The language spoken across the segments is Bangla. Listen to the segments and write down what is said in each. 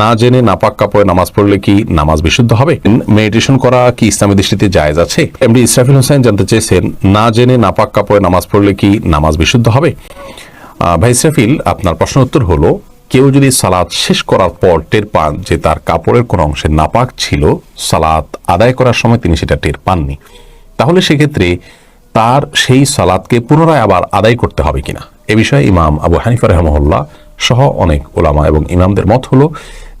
না জেনে নাপাক কাপড়ে নামাজ পড়লে কি নামাজ বিশুদ্ধ হবে? মেডিটেশন করা কি ইসলামী দৃষ্টিতে জায়েজ আছে? এমডি ইসরাফিল হোসেন জানতে চেয়েছেন, না জেনে নাপাক কাপড়ে নামাজ পড়লে কি নামাজ বিশুদ্ধ হবে? ভাই ইসরাফিল, আপনার প্রশ্ন উত্তর হলো, কেউ যদি সালাত শেষ করার পর টের পান যে তার কাপড়ের কোনো অংশে নাপাক ছিল সালাদ আদায় করার সময় তিনি সেটা টের পাননি, তাহলে সেক্ষেত্রে তার সেই সালাদকে পুনরায় আবার আদায় করতে হবে কিনা? এ বিষয়ে ইমাম আবু হানিফা রহমহল্লা সহ অনেক ওলামা এবং ইমামদের মত হলো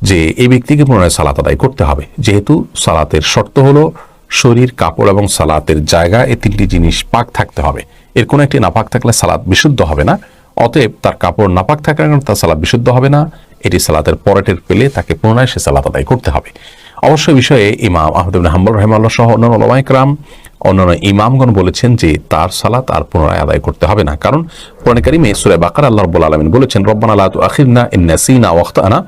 যে এই ব্যক্তিকে পুনরায় সালাত আদায় করতে হবে। যেহেতু সালাতের শর্ত হলো শরীর, কাপড় এবং সালাতের জায়গা, এ তিনটি জিনিস পাক থাকতে হবে। এর কোনো একটি নাপাক থাকলে সালাত বিশুদ্ধ হবে না। অতএব তার কাপড় নাপাক থাকার কারণে তার সালাদ বিশুদ্ধ হবে না। এটি সালাতের পরেটের পেলে তাকে পুনরায় সে সালাত আদায় করতে হবে। অবশ্য বিষয়ে ইমাম আহমদ ইবনে হাম্বল রহমাল্লাহ সহ অন্যান্য ওলামাইকরাম অন্যান্য ইমামগণ বলেছেন যে তার সালাত আর পুনরায় আদায় করতে হবে না। কারণ কোরআন কারিমে সূরা বাকার আল্লাহ রাব্বুল আলামিন বলেছেন, রব্বানা লা তুআখিরনা ইন নাসিনা ওয়া আখতানা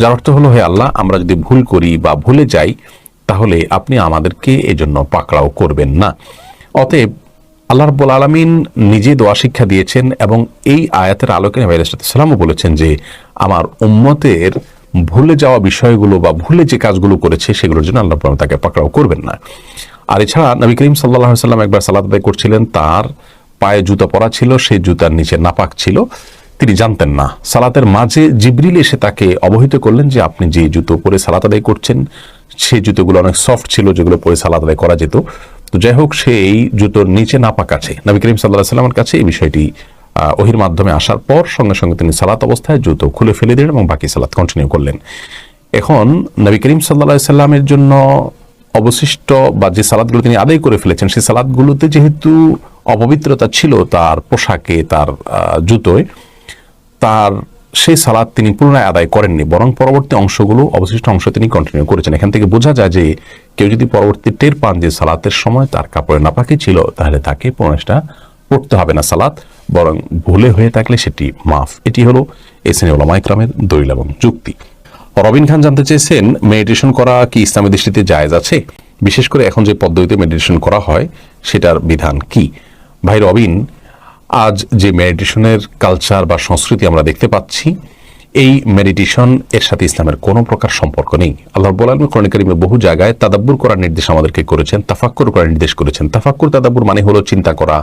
যার অর্থ হলো, হে আল্লাহ, আমরা যদি ভুল করি বা ভুলে যাই, তাহলে আপনি আমাদেরকে এজন্য পাকড়াও করবেন না। অতএব আল্লাহ রব্বুল আলমিন নিজে দোয়া শিক্ষা দিয়েছেন এবং এই আয়াতের আলোকে নবী সালামও বলেছেন যে, আমার উম্মতের ভুলে যাওয়া বিষয়গুলো বা ভুলে যে কাজগুলো করেছে, সেগুলোর জন্য আল্লাহ তাকে পাকড়াও করবেন না। আর এছাড়া নবী করিম সাল্লাহ সাল্লাম একবার সালাদ করছিলেন, তার পায়ে জুতা পরা ছিল, সেই জুতার নিচে নাপাক ছিল, তিনি জানতেন না। সালাতের মাঝে জিবরিল এসে তাকে অবহিত করলেন যে, আপনি যে জুতো পরে সালাত আদায় করছেন, সেই জুতোগুলো অনেক সফট ছিল, যেগুলো পরে সালাত আদায় করা যেত। তো যাই হোক, সে এই জুতোর নিচে নাপাক আছে। নবী করিম সাল্লাহ সাল্লামের কাছে এই বিষয়টি ওহির মাধ্যমে আসার পর সঙ্গে সঙ্গে তিনি সালাত অবস্থায় জুতো খুলে ফেলে দিলেন এবং বাকি সালাত কন্টিনিউ করলেন। এখন নবী করিম সাল্লাহ সাল্লামের জন্য অবশিষ্ট বা যে সালাদগুলো তিনি আদায় করে ফেলেছেন, সেই সালাদগুলোতে যেহেতু অপবিত্রতা ছিল তার পোশাকে, তার জুতোয়, তার সেই সালাদ তিনি পুনরায় আদায় করেননি, বরং পরবর্তী অংশগুলো, অবশিষ্ট অংশ তিনি কন্টিনিউ করেছেন। এখান থেকে বোঝা যায় যে কেউ যদি পরবর্তী টের পান যে সালাতের সময় তার কাপড়ে নাপাকি ছিল, তাহলে তাকে পুনরায়টা পড়তে হবে না। সালাত বরং ভুলে হয়ে থাকলে সেটি মাফ। এটি হলো এই শ্রেণি ওলামা ইকরামের দলিল এবং যুক্তি। রবিন খান জানতে চেয়েছেন, মেডিটেশন করা কি ইসলামী দৃষ্টিতে জায়েজ আছে? বিশেষ করে এখন যে পদ্ধতিতে মেডিটেশন করা হয়, সেটার বিধান কি? ভাই রবিন, আজ যে মেডিটেশনের কালচার বা সংস্কৃতি আমরা দেখতে পাচ্ছি, এই মেডিটেশন এর সাথে ইসলামের কোনো প্রকার সম্পর্ক নেই। আল্লাহ বলাল কোরআন কারিমে বহু জায়গায় তাদাব্বুর করার নির্দেশ আমাদেরকে করেছেন, তাফাক্কুর করার নির্দেশ করেছেন। তাফাক্কুর, তাদাব্বুর মানে হলো চিন্তা করা।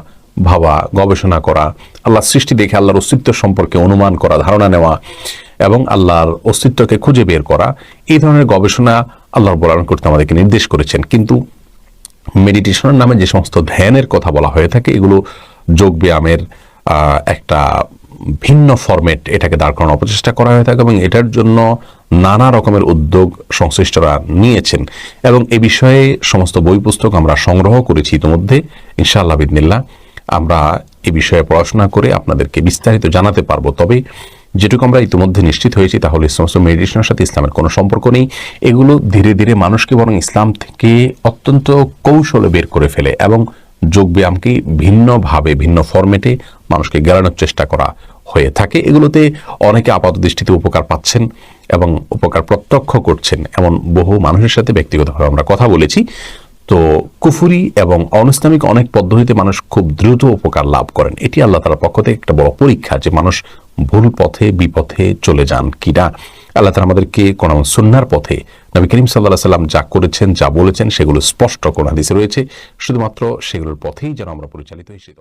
ভাবা, গবেষণা করা, আল্লাহর সৃষ্টি দেখে আল্লাহর অস্তিত্ব সম্পর্কে অনুমান করা, ধারণা নেওয়া এবং আল্লাহর অস্তিত্বকে খুঁজে বের করা, এই ধরনের গবেষণা আল্লাহর বলান করতে আমাদেরকে নির্দেশ করেছেন। কিন্তু মেডিটেশনের নামে যে সমস্ত ধ্যানের কথা বলা হয়ে থাকে, এগুলো যোগ ব্যায়ামের একটা ভিন্ন ফরম্যাট এটাকে দাঁড় করানোর অপচেষ্টা করা হয়ে থাকে এবং এটার জন্য নানা রকমের উদ্যোগ সংশ্লিষ্টরা নিয়েছেন এবং এ বিষয়ে সমস্ত বই পুস্তক আমরা সংগ্রহ করেছি ইতিমধ্যে, ইনশাআল্লাহ বিদিনিল্লাহ আমরা এ বিষয়ে পড়াশোনা করে আপনাদেরকে বিস্তারিত জানাতে পারব। তবে যেটুকু আমরা ইতিমধ্যে নিশ্চিত হয়েছি, তাহলে সমস্ত মেডিটেশনের সাথে ইসলামের কোনো সম্পর্ক নেই। এগুলো ধীরে ধীরে মানুষকে বরং ইসলাম থেকে অত্যন্ত কৌশলে বের করে ফেলে এবং যোগ ব্যায়ামকে ভিন্নভাবে, ভিন্ন ফরম্যাটে মানুষকে গেলানোর চেষ্টা করা হয়ে থাকে। এগুলোতে অনেকে আপাত দৃষ্টিতে উপকার পাচ্ছেন এবং উপকার প্রত্যক্ষ করছেন। এমন বহু মানুষের সাথে ব্যক্তিগতভাবে আমরা কথা বলেছি। তো কুফুরি এবং অনইসলামিক অনেক পদ্ধতিতে মানুষ খুব দ্রুত উপকার লাভ করেন। এটি আল্লাহ তালার পক্ষ থেকে একটা বড় পরীক্ষা যে মানুষ ভুল পথে, বিপথে চলে যান কিনা। আল্লাহ তালা আমাদেরকে কোন সন্ন্যার পথে নবী করিম সাল্লাহ সাল্লাম যা করেছেন, যা বলেছেন, সেগুলো স্পষ্ট কোন হাদিসে রয়েছে। শুধুমাত্র সেগুলোর পথেই যেন আমরা পরিচালিত তৌফিক।